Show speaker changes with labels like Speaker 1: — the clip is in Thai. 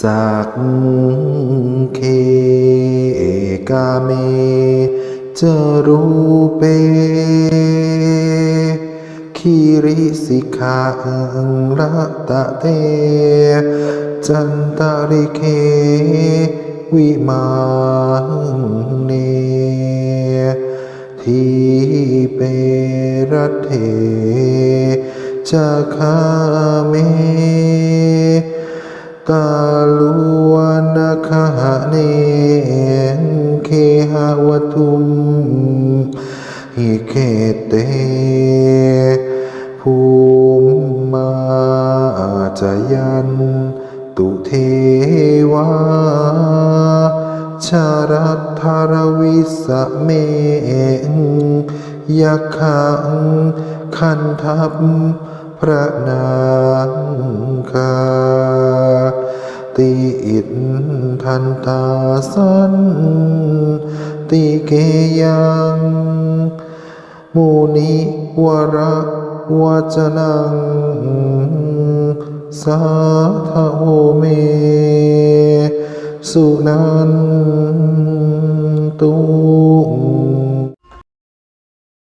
Speaker 1: สักเคกาเมจรูเปคิริสิกขาอังรัตะเต จันตาริเควิมาเนทีเปรเทจะคาเมกา ทุมหิเคเตภูมิมาจยันตุเทวาชารัตธารวิสเมงยักขังคันทัพพระนางคาติอินทันตาสัน ติเกยังมูนิวระวจนังสาธโอเม สุนันตุ